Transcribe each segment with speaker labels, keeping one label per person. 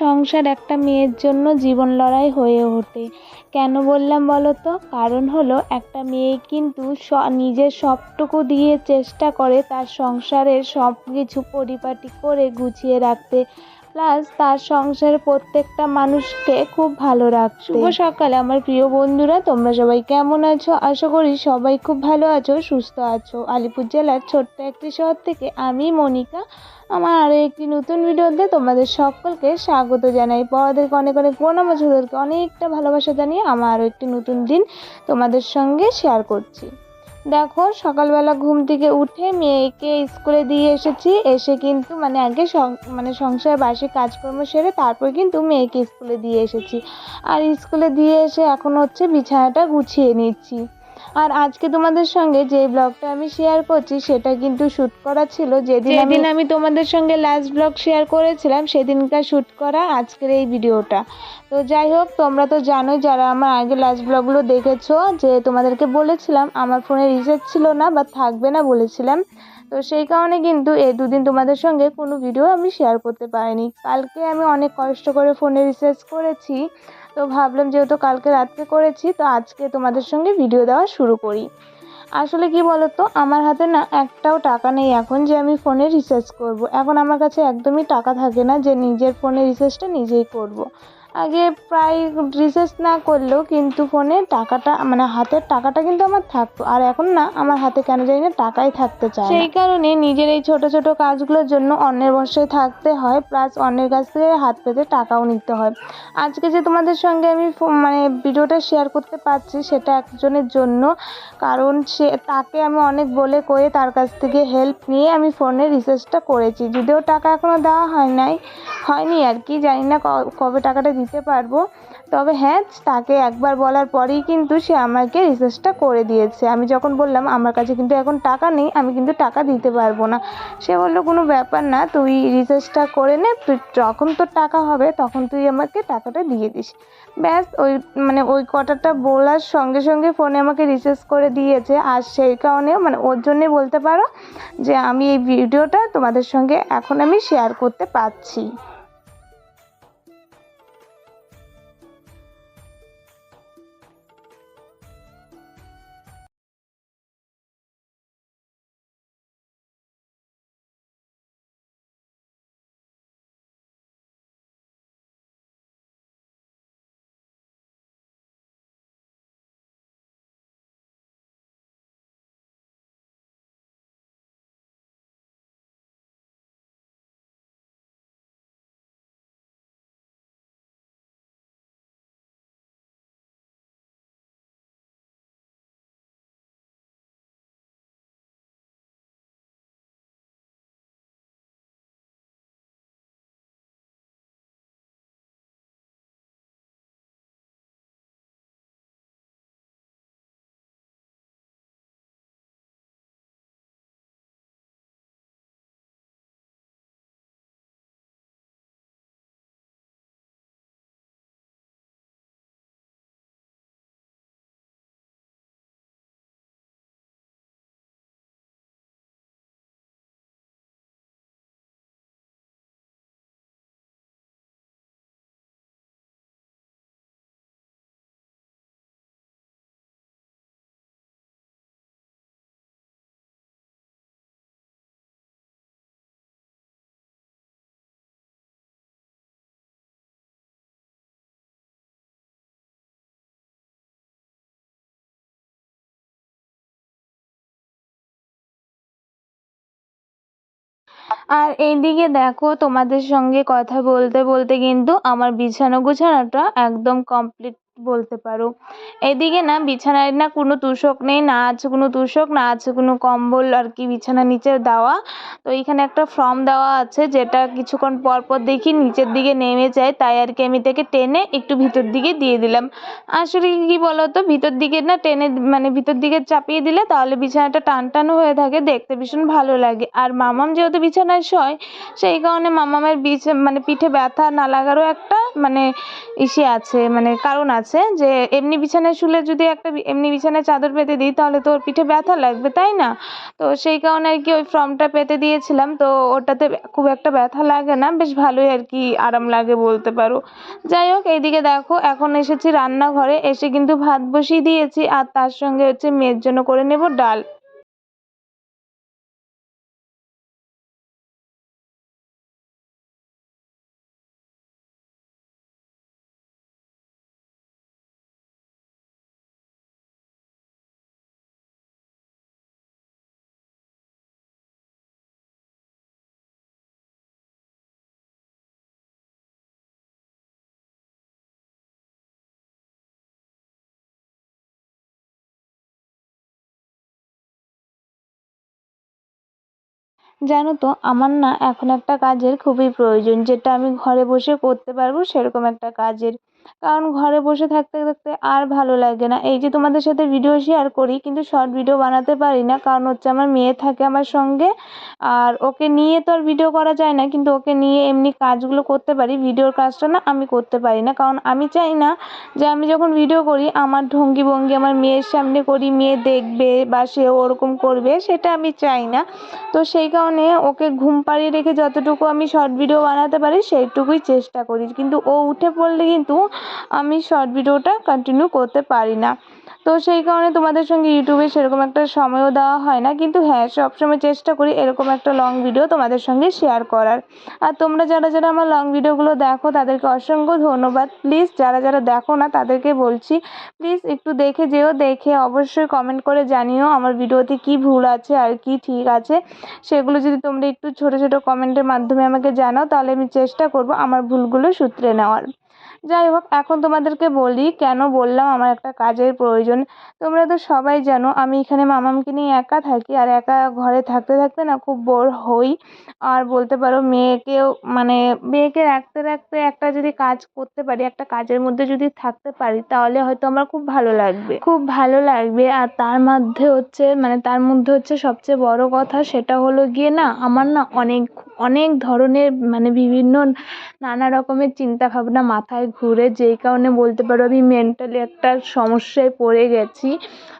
Speaker 1: সংসার একটা মেয়ের জন্য জীবন লড়াই হয়ে ওঠে। কেন বললাম বলো তো কারণ হলো একটা মেয়ে কিন্তু নিজের সবটুকু দিয়ে চেষ্টা করে তার সংসারের সব কিছু পরিপাটি করে গুছিয়ে রাখতে। প্লাস তার সংসারের প্রত্যেকটা মানুষকে খুব ভালো রাখতে। শুভ সকালে, আমার প্রিয় বন্ধুরা, তোমরা সবাই কেমন আছো? আশা করি সবাই খুব ভালো আছো, সুস্থ আছো। আলিপুর জেলার ছোট্ট একটি শহর থেকে আমি মনিকা। আমার আরও একটি নতুন ভিডিওতে তোমাদের সকলকে স্বাগত জানাই। বড়দেরকে অনেক অনেক প্রণাম ছোটদেরকে অনেকটা ভালোবাসা জানিয়ে আমার আরও একটি নতুন দিন তোমাদের সঙ্গে শেয়ার করছি। দেখো, সকালবেলা ঘুম থেকে উঠে মেয়েকে স্কুলে দিয়ে এসেছি। এসে কিন্তু মানে আগে মানে সংসার, বাসে কাজকর্ম সেরে তারপর কিন্তু মেয়েকে স্কুলে দিয়ে এসেছি। আর স্কুলে দিয়ে এসে এখন হচ্ছে বিছানাটা গুছিয়ে নিচ্ছি। আর আজকে তোমাদের সঙ্গে যে ব্লগটা আমি শেয়ার করছি, সেটা কিন্তু শ্যুট করা ছিল। যেদিন আমি তোমাদের সঙ্গে লাস্ট ব্লগ শেয়ার করেছিলাম, সেদিনকার শ্যুট করা আজকের এই ভিডিওটা তো যাই হোক, তোমরা তো জানোই, যারা আমার আগে লাস্ট ব্লগগুলো দেখেছ, যে তোমাদেরকে বলেছিলাম, আমার ফোনে রিচার্জ ছিল না, বা থাকবে না বলেছিলাম। তো সেই কারণে কিন্তু এই দুদিন তোমাদের সঙ্গে কোনো ভিডিও আমি শেয়ার করতে পারিনি। কালকে আমি অনেক কষ্ট করে ফোনে রিচার্জ করেছি। তো ভাবলাম যেহেতু কালকে রাত্রে করেছি, তো আজকে তোমাদের সঙ্গে ভিডিও দেওয়া শুরু করি আসলে কি বলতো, আমার হাতে না একটাও টাকা নেই এখন যে আমি ফোনে রিচার্জ করব। এখন আমার কাছে একদমই টাকা থাকে না যে নিজের ফোনে রিচার্জটা নিজেই করব। আগে প্রায় রিচার্জ না করলেও কিন্তু ফোনে টাকাটা মানে হাতের টাকাটা কিন্তু আমার থাকতো। আর এখন না আমার হাতে কেন জানি না টাকাই থাকতে চায় সেই কারণে নিজের এই ছোট ছোট কাজগুলোর জন্য অন্যের বসায় থাকতে হয় প্লাস অন্যের কাছ থেকে হাত পেতে টাকাও নিতে হয়। আজকে যে তোমাদের সঙ্গে আমি মানে ভিডিওটা শেয়ার করতে পারছি সেটা একজনের জন্য। কারণ সে তাকে আমি অনেক বলে কয়ে তার কাছ থেকে হেল্প নিয়ে আমি ফোনে রিচার্জটা করেছি। যদিও টাকা এখনও দেওয়া হয় নাই হয়নি আর কি জানি না কবে টাকাটা দিতে পারব। তবে হ্যাঁ তাকে একবার বলার পরেই কিন্তু সে আমাকে রিচার্জটা করে দিয়েছে। আমি যখন বললাম, আমার কাছে কিন্তু এখন টাকা নেই, আমি কিন্তু টাকা দিতে পারব না। সে বলল, কোনো ব্যাপার না, তুই রিচার্জটা করে নে, তুই যখন তোর টাকা হবে, তখন তুই আমাকে টাকাটা দিয়ে দিস। ব্যাস, ওই মানে ওই কথাটা বলার সঙ্গে সঙ্গে ফোনে আমাকে রিচার্জ করে দিয়েছে। আর সেই কারণে মানে ওর জন্যে বলতে পারো যে, আমি এই ভিডিওটা তোমাদের সঙ্গে এখন আমি শেয়ার করতে পারছি। আর এইদিকে দেখো তোমাদের সঙ্গে কথা বলতে বলতে কিন্তু আমার বিছানা গোছানোটা একদম কমপ্লিট বলতে পারো। এদিকে না, বিছানায় না কোনো তোষক নেই, না আছে কোনো তোষক, না আছে কোনো কম্বল আর কি বিছানার নিচে দেওয়া। তো এইখানে একটা ফর্ম দেওয়া আছে, যেটা কিছুক্ষণ পর পর দেখি নিচের দিকে নেমে যায়, তাই আর কি আমি এটাকে টেনে একটু ভিতর দিকে দিয়ে দিলাম। আসলে কি বলো তো ভিতর দিকে না টেনে মানে ভিতর দিকে চাপিয়ে দিলে তাহলে বিছানাটা টান টান হয়ে থাকে, দেখতে ভীষণ ভালো লাগে। আর মামাম যেহেতু বিছানায় শয়, সেই কারণে মামামের বিছ মানে পিঠে ব্যথা না লাগারও একটা মানে ইসে আছে মানে কারণ আছে। আছে যে এমনি বিছানায় শুলে যদি একটা এমনি বিছানায় চাদর পেতে দিই, তাহলে তো ওর পিঠে ব্যথা লাগবে, তাই না? তো সেই কারণে আর কি ওই ফর্মটা পেতে দিয়েছিলাম, তো ওটাতে খুব একটা ব্যথা লাগে না, বেশ ভালোই আর কি আরাম লাগে বলতে পারো। যাই হোক, এইদিকে দেখো, এখন এসেছি রান্নাঘরে, এসে কিন্তু ভাত বসিয়ে দিয়েছি, আর তার সঙ্গে হচ্ছে মেয়ের জন্য করে নেব ডাল। জানো তো, আমার না এখন একটা কাজের খুবই প্রয়োজন, যেটা আমি ঘরে বসে করতে পারব সেরকম একটা কাজের কারণ ঘরে বসে থাকতে থাকতে আর ভালো লাগে না। এই যে তোমাদের সাথে ভিডিও শেয়ার করি, কিন্তু শর্ট ভিডিও বানাতে পারি না, কারণ হচ্ছে আমার মেয়ে থাকে আমার সঙ্গে। আর ওকে নিয়ে তো আর ভিডিও করা যায় না, কিন্তু ওকে নিয়ে এমনি কাজগুলো করতে পারি ভিডিওর কাজটা না আমি করতে পারি না। কারণ আমি চাই না যে আমি যখন ভিডিও করি, আমার ভঙ্গি ভঙ্গি আমার মেয়ের সামনে করি, মেয়ে দেখবে বা সে ওরকম করবে, সেটা আমি চাই না। তো সেই কারণে ওকে ঘুম পাড়িয়ে রেখে যতটুকু আমি শর্ট ভিডিও বানাতে পারি, সেইটুকুই চেষ্টা করি। কিন্তু ও উঠে পড়লে কিন্তু আমি শর্ট ভিডিওটা কন্টিনিউ করতে পারি না। তো সেই কারণে তোমাদের সঙ্গে ইউটিউবে সেরকম একটা সময়ও দেওয়া হয় না। কিন্তু হ্যাঁ সবসময় চেষ্টা করি এরকম একটা লং ভিডিও তোমাদের সঙ্গে শেয়ার করার। আর তোমরা যারা যারা আমার লং ভিডিওগুলো দেখো, তাদেরকে অসংখ্য ধন্যবাদ। প্লিজ যারা যারা দেখো না, তাদেরকে বলছি প্লিজ একটু দেখে যেও, দেখে অবশ্যই কমেন্ট করে জানিও আমার ভিডিওতে কি ভুল আছে আর কি ঠিক আছে। সেগুলো যদি তোমরা একটু ছোটো ছোটো কমেন্টের মাধ্যমে আমাকে জানাও, তাহলে আমি চেষ্টা করব আমার ভুলগুলো শুধরে নেওয়ার। যাই হোক, এখন তোমাদেরকে বলি কেন বললাম আমার একটা কাজের প্রয়োজন। তোমরা তো সবাই জানো, আমি এখানে মামামকে নিয়ে একা থাকি আর একা ঘরে থাকতে থাকতে না খুব বোর হই। আর বলতে পারো, মেয়েকেও মানে মেয়েকে রাখতে রাখতে একটা যদি কাজ করতে পারি, একটা কাজের মধ্যে যদি থাকতে পারি, তাহলে হয়তো আমার খুব ভালো লাগবে। খুব ভালো লাগবে। আর তার মধ্যে হচ্ছে মানে তার মধ্যে হচ্ছে সবচেয়ে বড় কথা সেটা হলো গিয়ে না, আমার না অনেক অনেক ধরনের মানে বিভিন্ন নানা রকমের চিন্তা ভাবনা মাথায় ঘুরে যেই কারণে বলতে পারো আমি মেন্টালি একটা সমস্যায় পড়ে গেছি।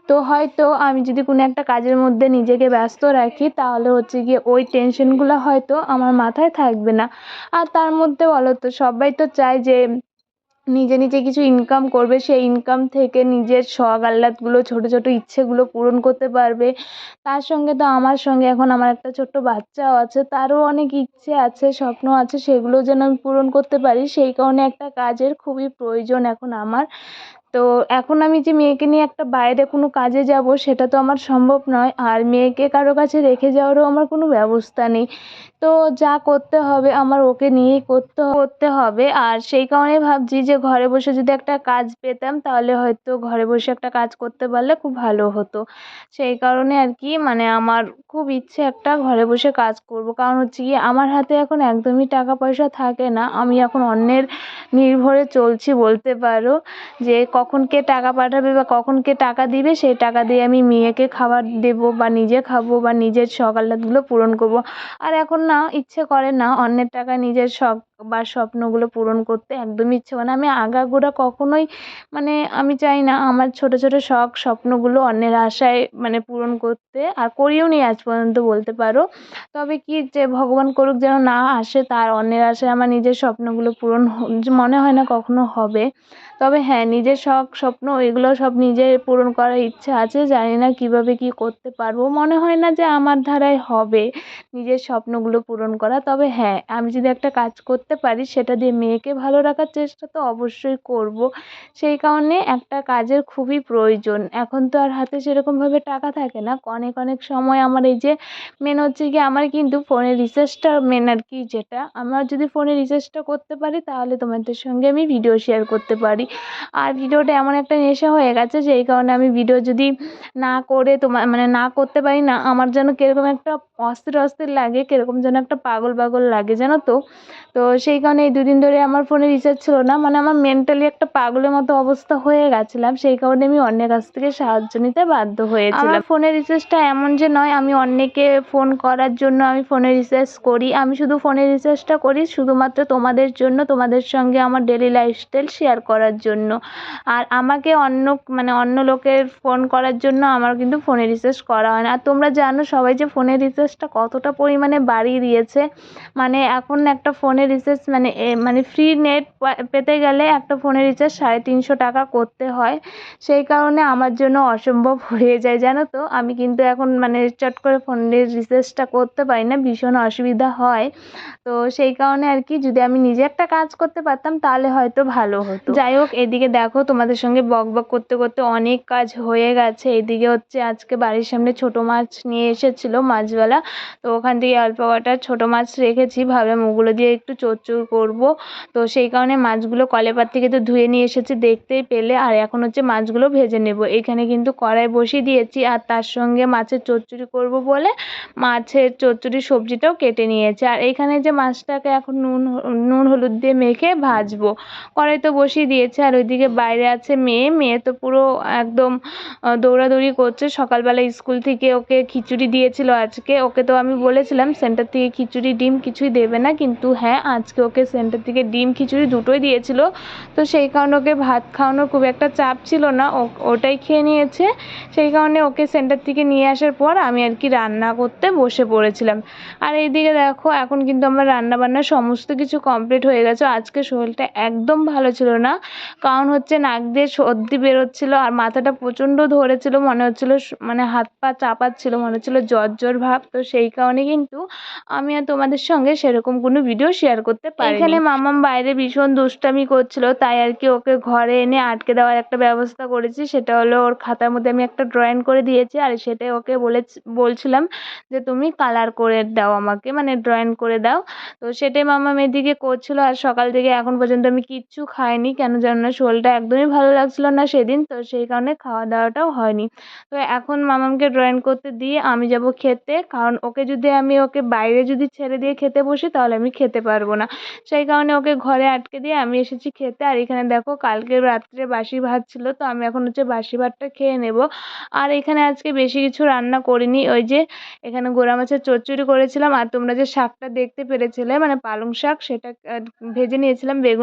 Speaker 1: তো হয়তো আমি যদি কোনো একটা কাজের মধ্যে নিজেকে ব্যস্ত রাখি, তাহলে হচ্ছে গিয়ে ওই টেনশনগুলো হয়তো আমার মাথায় থাকবে না। আর তার মধ্যে বলো তো, সবাই তো চায় যে নিজে নিজে কিছু ইনকাম করবে সেই ইনকাম থেকে নিজের শখ, আহ্লাদগুলো, ছোটো ছোটো ইচ্ছেগুলো পূরণ করতে পারবে। তার সঙ্গে তো আমার সঙ্গে এখন আমার একটা ছোট্ট বাচ্চাও আছে, তারও অনেক ইচ্ছে আছে, স্বপ্ন আছে, সেগুলো যেন আমি পূরণ করতে পারি। সেই কারণে একটা কাজের খুবই প্রয়োজন এখন আমার। তো এখন আমি যে মেয়েকে নিয়ে একটা বাইরে কোনো কাজে যাব, সেটা তো আমার সম্ভব নয়। আর মেয়েকে কারও কাছে রেখে যাওয়ারও আমার কোনো ব্যবস্থা নেই। তো যা করতে হবে আমার ওকে নিয়েই করতে করতে হবে। আর সেই কারণেই ভাবছি যে ঘরে বসে যদি একটা কাজ পেতাম, তাহলে হয়তো ঘরে বসে একটা কাজ করতে পারলে খুব ভালো হতো। সেই কারণে আর কি মানে আমার খুব ইচ্ছে একটা ঘরে বসে কাজ করব। কারণ হচ্ছে কি, আমার হাতে এখন একদমই টাকা পয়সা থাকে না। আমি এখন অন্যের নির্ভরে চলছি বলতে পারো। যে কখন কে টাকা পাঠাবে বা কখন কে টাকা দিবে, সেই টাকা দিয়ে আমি মেয়েকে খাবার দেবো বা নিজে খাব বা নিজের আহ্লাদগুলো পূরণ করব। আর এখন না ইচ্ছে করে না অন্যের টাকা নিজের শখ বা স্বপ্নগুলো পূরণ করতে একদমই ইচ্ছে করে না। আমি আগাগোড়া কখনোই মানে আমি চাই না আমার ছোটো ছোটো শখ, স্বপ্নগুলো অন্যের আশায় মানে পূরণ করতে আর করিও নি আজ পর্যন্ত বলতে পারো। তবে কি যে ভগবান করুক যেন না আসে তার অন্যের আশায় আমার নিজের স্বপ্নগুলো পূরণ মনে হয় না কখনো হবে। তবে হ্যাঁ নিজের শখ, স্বপ্ন এগুলো সব নিজের পূরণ করার ইচ্ছা আছে। জানি না কীভাবে কী করতে পারব। মনে হয় না যে আমার দ্বারাই হবে নিজের স্বপ্নগুলো পূরণ করা। তবে হ্যাঁ আমি যদি একটা কাজ করতে পারি, সেটা দিয়ে মেয়েকে ভালো রাখার চেষ্টা তো অবশ্যই করব। সেই কারণে একটা কাজের খুবই প্রয়োজন। এখন তো আর হাতে সেরকমভাবে টাকা থাকে না। অনেক অনেক সময় আমার এই যে মেন হচ্ছে গিয়ে আমার কিন্তু ফোনের রিচার্জটা মেন আর কি যেটা। আমার যদি ফোনে রিচার্জটা করতে পারি, তাহলে তোমাদের সঙ্গে আমি ভিডিও শেয়ার করতে পারি। আর ভিডিওটা এমন একটা নেশা হয়ে গেছে, যেই কারণে আমি ভিডিও যদি না করে তোমার মানে না করতে পারি না, আমার যেন কীরকম একটা অস্থির অস্থির লাগে, কীরকম যেন একটা পাগল পাগল লাগে, জানো তো? তো সেই কারণে এই দুদিন ধরে আমার ফোনে রিচার্জ ছিল না। মানে আমার মেন্টালি একটা পাগলের মতো অবস্থা হয়ে গেছিলাম। সেই কারণে আমি অন্যের কাছ থেকে সাহায্য নিতে বাধ্য হয়েছিলাম। ফোনের রিচার্জটা এমন যে নয়, আমি অন্যকে ফোন করার জন্য আমি ফোনে রিচার্জ করি। আমি শুধু ফোনে রিচার্জটা করি শুধুমাত্র তোমাদের জন্য, তোমাদের সঙ্গে আমার ডেলি লাইফস্টাইল শেয়ার করার জন্য। আর আমাকে অন্য মানে অন্য লোকের ফোন করার জন্য আমার কিন্তু ফোনে রিচার্জ করা হয় না। আর তোমরা জানো সবাই যে ফোনের রিচার্জটা কতটা পরিমাণে বাড়িয়ে দিয়েছে। মানে এখন একটা ফোনের রিচার্জ মানে এ মানে ফ্রি নেট পেতে গেলে একটা ফোনের রিচার্জ সাড়ে তিনশো টাকা করতে হয়। সেই কারণে আমার জন্য অসম্ভব হয়ে যায়, জানো তো? আমি কিন্তু এখন মানে চট করে ফোনের রিচার্জটা করতে পারি না, ভীষণ অসুবিধা হয়। তো সেই কারণে আর কি, যদি আমি নিজে একটা কাজ করতে পারতাম, তাহলে হয়তো ভালো হতো। যাই হোক, এদিকে দেখো, তোমাদের সঙ্গে বক বক করতে করতে অনেক কাজ হয়ে গেছে। এদিকে হচ্ছে, আজকে বাড়ির সামনে ছোটো মাছ নিয়ে এসেছিল মাছওয়ালা। তো ওখান থেকে অল্প কটা ছোটো মাছ রেখেছি, ভাবলাম ওগুলো দিয়ে একটু চচ্চড়ি করব। তো সেই কারণে মাছগুলো কলেপার থেকে তো ধুয়ে নিয়ে এসেছি, দেখতেই পেলে। আর এখন হচ্ছে মাছগুলো ভেজে নেব। এখানে কিন্তু কড়াই বসিয়ে দিয়েছি আর তার সঙ্গে মাছের চচ্চড়ি করব বলে মাছের চচ্চড়ি সবজিটাও কেটে নিয়েছি। আর এইখানে যে মাছটাকে এখন নুন নুন হলুদ দিয়ে মেখে ভাজবো। কড়াই তো বসিয়ে দিয়েছে আর ওইদিকে বাইরে আছে মেয়ে। মেয়ে তো পুরো একদম দৌড়াদৌড়ি করছে। সকালবেলা স্কুল থেকে ওকে খিচুড়ি দিয়েছিল আজকে। ওকে তো আমি বলেছিলাম, সেন্টার থেকে খিচুড়ি, ডিম কিছুই দেবে না। কিন্তু হ্যাঁ আজকে ওকে সেন্টার থেকে ডিম খিচুড়ি দুটোই দিয়েছিল। তো সেই কারণে ওকে ভাত খাওয়ানোর খুব একটা চাপ ছিল না ওটাই খেয়ে নিয়েছে। সেই কারণে ওকে সেন্টার থেকে নিয়ে আসার পর আমি আর কি রান্না করতে বসে পড়েছিলাম। আর এইদিকে দেখো, এখন কিন্তু আমার রান্না বান্না সমস্ত কিছু কমপ্লিট হয়ে গেছে। আজকে শরীরটা একদম ভালো ছিল না। কারণ হচ্ছে নাক দিয়ে সর্দি বেরোচ্ছিলো আর মাথাটা প্রচণ্ড ধরেছিল, মনে হচ্ছিল মানে হাত পা চাপাচ্ছিল, মনে হচ্ছিল জ্বর জ্বর ভাব। তো সেই কারণে কিন্তু আমি আর তোমাদের সঙ্গে সেরকম কোনো ভিডিও শেয়ার পারি এখানে মামাম বাইরে ভীষণ দুষ্টামি করছিল, তাই আর কি ওকে ঘরে এনে আটকে দেওয়ার একটা ব্যবস্থা করেছি। সেটা হলো ওর খাতার মধ্যে আমি একটা ড্রয়িং করে দিয়েছি, আর সেটাই ওকে বলে বলছিলাম যে, তুমি কালার করে দাও আমাকে মানে ড্রয়িং করে দাও। তো সেটাই মামাম এদিকে করছিল, আর সকাল থেকে এখন পর্যন্ত আমি কিচ্ছু খাইনি, কেন জানো না শরীরটা একদমই ভালো লাগছিল না সেদিন, তো সেই কারণে খাওয়া দাওয়াটাও হয়নি। তো এখন মামামকে ড্রয়িং করতে দিয়ে আমি যাব খেতে, কারণ ওকে যদি আমি ওকে বাইরে যদি ছেড়ে দিয়ে খেতে বসি, তাহলে আমি খেতে পারব না। সেই কারণে ওকে ঘরে আটকে দিয়ে আমি এসেছি খেতে। আর এখানে দেখো কালকে রাত্রে বাসি ভাত ছিল, তো আমি এখন হচ্ছে বাসি ভাতটা খেয়ে নেব। আর এখানে আজকে বেশি কিছু রান্না করিনি। ওই যে এখানে গোড়া মাছের চচ্চড়ি করেছিলাম। আর তোমরা যে শাকটা দেখতে পেরেছিলে মানে পালং শাক, সেটা ভেজে নিয়েছিলাম বেগুন